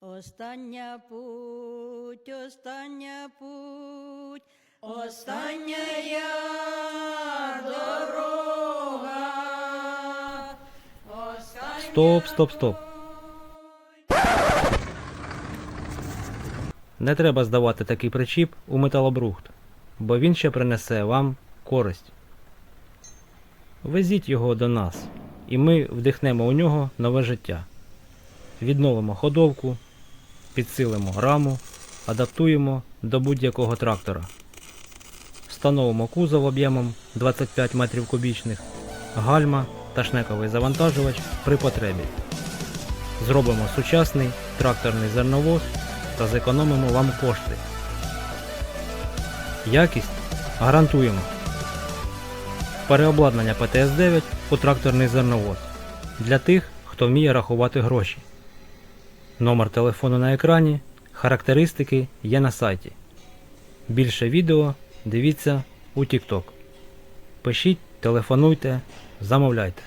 Остання путь, остання путь, остання дорога. Остання Стоп, стоп, стоп. Не треба здавати такий причіп у металобрухт, бо він ще принесе вам користь. Везіть його до нас, і ми вдихнемо у нього нове життя. Відновимо ходовку, підсилимо раму, адаптуємо до будь-якого трактора. Встановимо кузов об'ємом 25 метрів кубічних, гальма та шнековий завантажувач при потребі. Зробимо сучасний тракторний зерновоз та зекономимо вам кошти. Якість гарантуємо. Переобладнання ПТС-9 у тракторний зерновоз для тих, хто вміє рахувати гроші. Номер телефону на екрані, характеристики є на сайті. Більше відео дивіться у TikTok. Пишіть, телефонуйте, замовляйте.